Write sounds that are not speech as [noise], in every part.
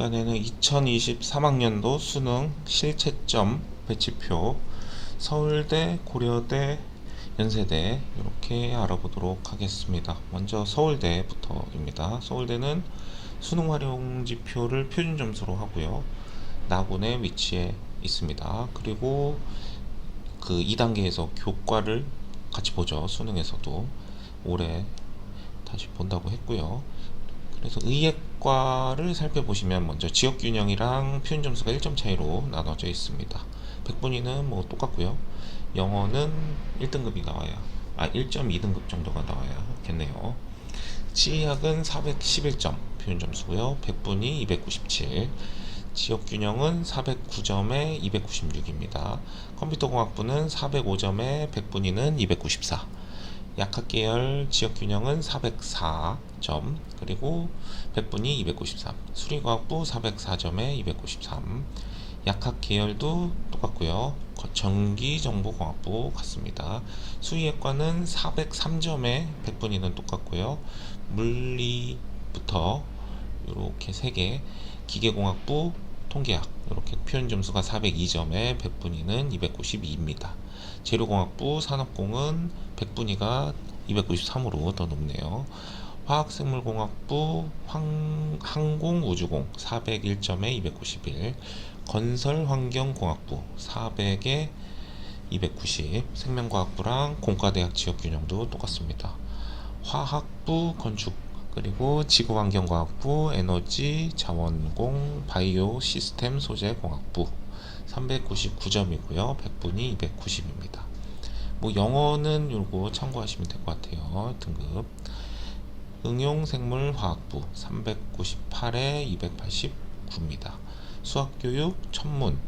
시간에는 2023학년도 수능 실채점 배치표 서울대, 고려대, 연세대 이렇게 알아보도록 하겠습니다. 먼저 서울대부터입니다. 서울대는 수능 활용 지표를 표준 점수로 하고요. 나군에 위치해 있습니다. 그리고 그 2단계에서 교과를 같이 보죠. 수능에서도 올해 다시 본다고 했고요. 그래서 의예과를 살펴보시면 먼저 지역균형이랑 표준 점수가 1점 차이로 나눠져 있습니다. 백분위는 뭐 똑같고요. 영어는 1등급이 나와야 아 1.2등급 정도가 나와야겠네요. 치의학은 411점 표준 점수고요. 백분위 297. 지역 균형은 409점에 296입니다. 컴퓨터공학부는 405점에 백분위는 294. 약학 계열 지역 균형은 404 점 그리고 백분위 293 수리과학부 404점에 293 약학 계열도 똑같고요 전기정보공학부 같습니다 수의학과는 403점에 백분위는 똑같고요 물리부터 이렇게 3개 기계공학부 통계학 이렇게 표현 점수가 402점에 백분위는 292입니다. 재료공학부 산업공은 백분위가 293으로 더 높네요. 화학생물공학부 황, 항공우주공 401점에 291 건설환경공학부 400에 290 생명과학부랑 공과대학 지역균형도 똑같습니다. 화학부 건축 그리고 지구환경과학부 에너지 자원공 바이오 시스템 소재공학부 399점이고요. 백분이 290입니다. 뭐 영어는 요거 참고하시면 될 것 같아요. 등급 응용생물화학부 398에 289입니다. 수학교육 천문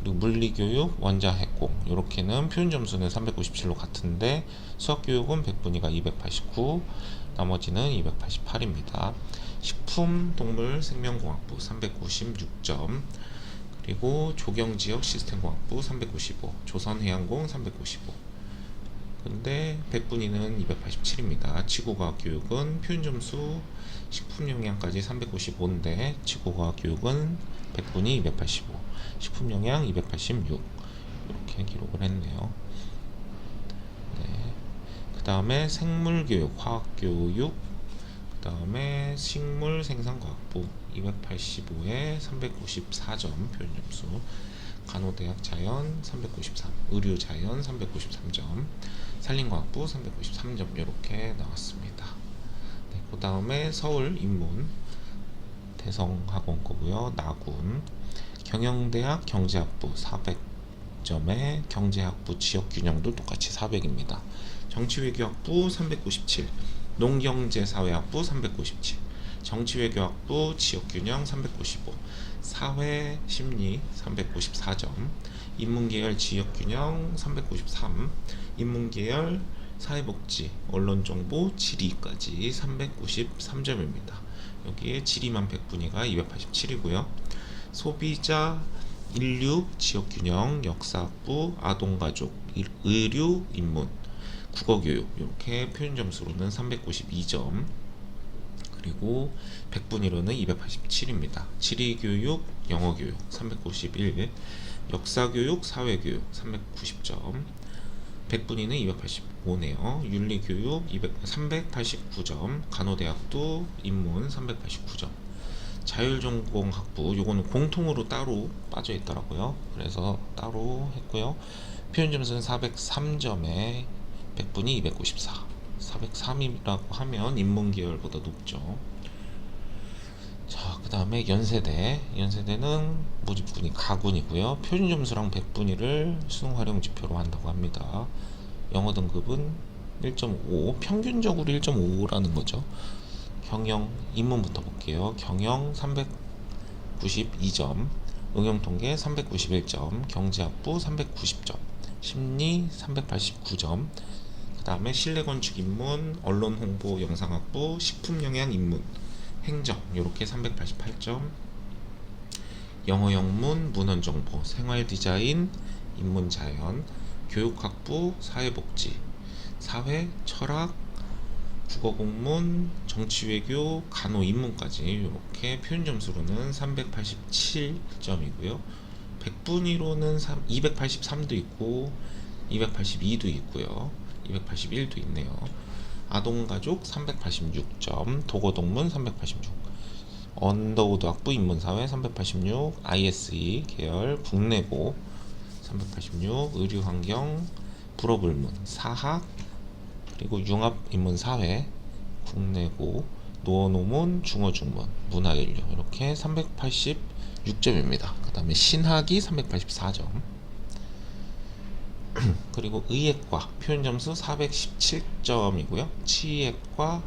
그리고 물리교육 원자핵공 이렇게는 표준 점수는 397로 같은데 수학교육은 백분위가 289 나머지는 288입니다. 식품 동물 생명공학부 396점 그리고 조경지역 시스템공학부 395 조선해양공 395 근데 백분위는 287입니다. 지구과학 교육은 표준 점수 식품 영양까지 395인데 지구과학 교육은 백분위 285 식품 영양 286 이렇게 기록을 했네요. 네. 그 다음에 생물 교육, 화학 교육, 그 다음에 식물 생산과학부 285에 394점 표준 점수, 간호대학 자연 393, 의료자연 393점, 산림과학부 393점 이렇게 나왔습니다. 네, 그 다음에 서울 인문 대성학원 거고요. 나군 경영대학 경제학부 400점에 경제학부 지역균형도 똑같이 400입니다. 정치외교학부 397, 농경제사회학부 397, 정치외교학부 지역균형 395, 사회 심리 394점, 인문계열 지역균형 393, 인문계열 사회복지, 언론정보, 지리까지 393점입니다. 여기에 지리만 100분위가 287이고요. 소비자, 인류, 지역균형, 역사학부, 아동가족, 의료, 인문, 국어교육 이렇게 표준 점수로는 392점 그리고 100분위로는 287입니다. 지리교육, 영어 교육 391, 역사 교육, 사회 교육 390점 100분위는 285네요. 윤리 교육 200, 389점, 간호대학도 인문 389점. 자율전공학부 요거는 공통으로 따로 빠져 있더라고요. 그래서 따로 했고요. 표준 점수는 403점에 100분이 294. 403이라고 하면 인문계열보다 높죠. 자, 그 다음에 연세대. 연세대는 모집군이 가군이고요. 표준 점수랑 100분위를 수능 활용 지표로 한다고 합니다. 영어 등급은 1.5, 평균적으로 1.5라는 거죠. 경영 인문부터 볼게요. 경영 392점, 응용통계 391점, 경제학부 390점, 심리 389점, 그 다음에 실내 건축 인문, 언론 홍보 영상학부, 식품 영양 인문, 행정 이렇게 388점, 영어 영문, 문헌 정보, 생활 디자인, 인문 자연, 교육학부, 사회복지, 사회, 철학, 국어 공문, 정치 외교, 간호 인문까지 이렇게 표현 점수로는 387점이고요. 100분위로는 283도 있고 282도 있고요. 281도 있네요. 아동가족 386점, 도고동문 386, 언더우드 학부 인문사회 386, ISE 계열 국내고 386, 의료환경, 불어불문, 사학, 그리고 융합인문사회, 국내고, 노어노문, 중어중문, 문화인류 이렇게 386점입니다. 그 다음에 신학이 384점. [clears throat] 그리고 의예과 표현 점수 417점이고요. 치의학과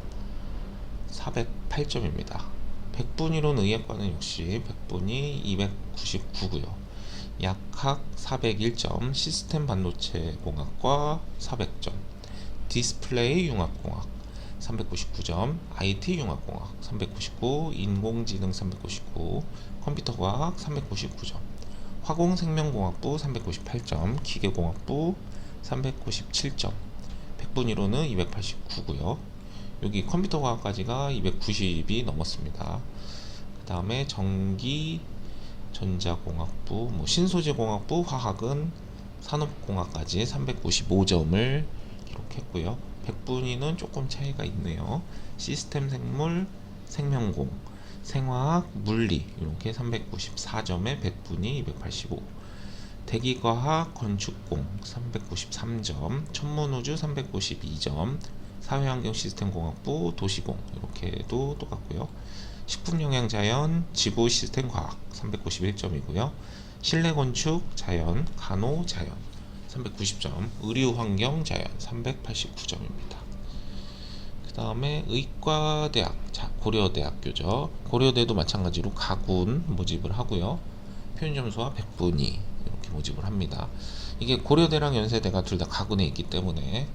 408점입니다. 100분위로는 의예과는 역시 100분이 299고요. 약학 401점, 시스템 반도체 공학과 400점, 디스플레이 융합공학 399점, IT 융합공학 399, 인공지능 399, 컴퓨터과학 399점, 화공생명공학부 398점, 기계공학부 397점, 100분위로는 289고요. 여기 컴퓨터과학까지가 290이 넘었습니다. 그 다음에 전기 전자공학부, 뭐 신소재공학부, 화학은 산업공학까지 395점을 기록했고요. 100분위는 조금 차이가 있네요. 시스템 생물, 생명공, 생화학, 물리 이렇게 394점에 100분위 285. 대기과학, 건축공 393점, 천문우주 392점, 사회환경 시스템공학부, 도시공 이렇게도 똑같고요. 식품영양자연, 지구 시스템 과학 391점이고요. 실내 건축 자연, 간호 자연 390점, 의료 환경 자연 389점입니다. 그 다음에 의과대학, 자, 고려대학교죠. 고려대도 마찬가지로 가군 모집을 하고요. 표현 점수와 100분위 이렇게 모집을 합니다. 이게 고려대랑 연세대가 둘 다 가군에 있기 때문에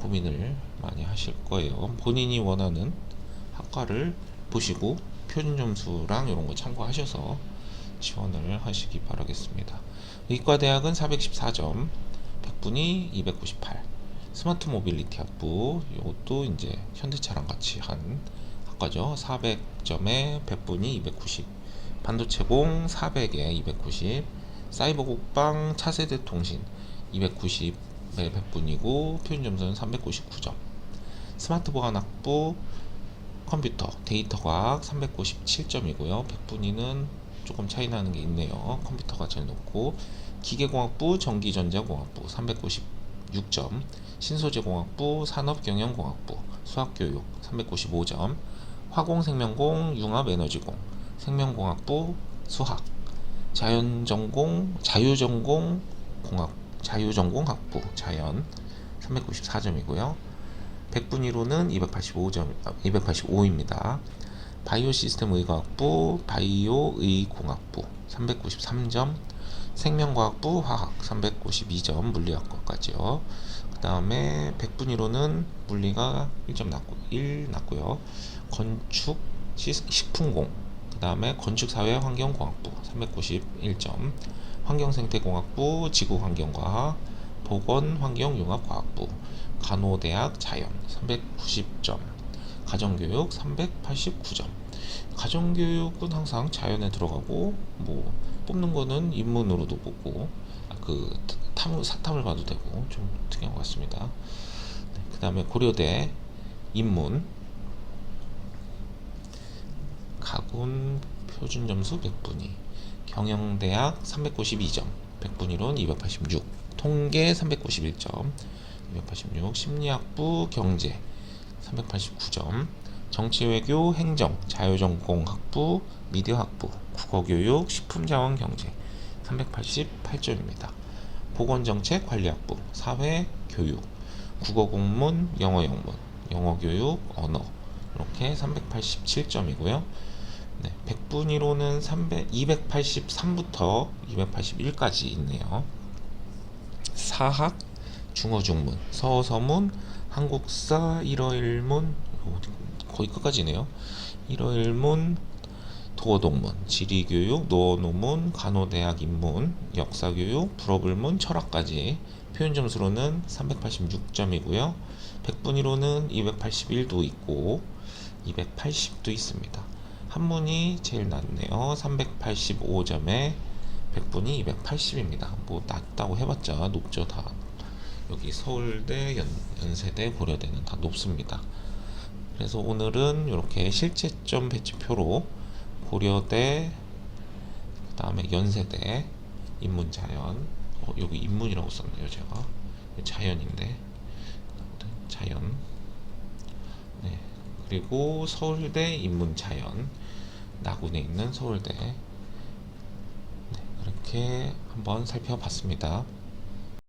고민을 많이 하실 거예요. 본인이 원하는 학과를 보시고 표준 점수랑 이런 거 참고하셔서 지원을 하시기 바라겠습니다. 의과대학은 414점, 100분이 298. 스마트 모빌리티 학부 이것도 이제 현대차랑 같이 한 학과죠. 400점에 100분이 290. 반도체공 400에 290. 사이버 국방 차세대 통신 290에 100분이고 표준 점수는 399점. 스마트 보안 학부 컴퓨터, 데이터 과학 397점이고요. 100분위는 조금 차이 나는 게 있네요. 컴퓨터가 제일 높고 기계공학부, 전기전자공학부 396점, 신소재공학부, 산업경영공학부, 수학교육 395점, 화공생명공, 융합에너지공, 생명공학부, 수학, 자연전공, 자유전공 공학, 자유전공학부, 자연 394점이고요. 100분위로는 285점, 285입니다. 바이오 시스템 의과학부, 바이오 의공학부 393점, 생명과학부 화학 392점 물리학과까지요. 그 다음에 100분위로는 물리가 1점 났고 1 났고요. 건축 시, 식품공 그 다음에 건축사회 환경공학부 391점 환경생태공학부 지구환경과학 보건환경융합과학부 간호대학 자연 390점 가정교육 389점 가정교육은 항상 자연에 들어가고 뭐 뽑는 거는 인문으로도 뽑고 아, 그 탐, 사탐을 봐도 되고 좀 특이한 것 같습니다. 네, 그 다음에 고려대 인문. 가군 표준 점수 100분위. 경영대학 392점. 100분위론 286 통계 391점. 286 심리학부 경제 389점. 정치외교 행정 자유전공학부 미디어학부 국어교육 식품자원경제 388점입니다 보건정책 관리학부 사회교육 국어공문 영어영문 영어교육 언어. 이렇게 387점이고요. 네, 100분위로는 300, 283부터 281까지 있네요. 사학 중어중문, 서서문, 한국사, 일어일문. 거의 끝까지네요. 일어일문, 도어동문, 지리교육, 노어노문, 간호대학 인문, 역사교육, 불어불문, 철학까지 표현 점수로는 386점이고요. 백분위로는 281도 있고 280도 있습니다. 한문이 제일 낮네요. 385점에 백분위 280입니다. 뭐 낮다고 해봤자 높죠 다. 여기 서울대, 연, 연세대, 고려대는 다 높습니다. 그래서 오늘은 이렇게 실제점 배치표로 고려대, 그 다음에 연세대, 인문자연, 어, 여기 인문이라고 썼네요 제가. 자연인데. 자연, 네. 그리고 서울대 인문자연, 나군에 있는 서울대. 네, 그렇게 한번 살펴봤습니다.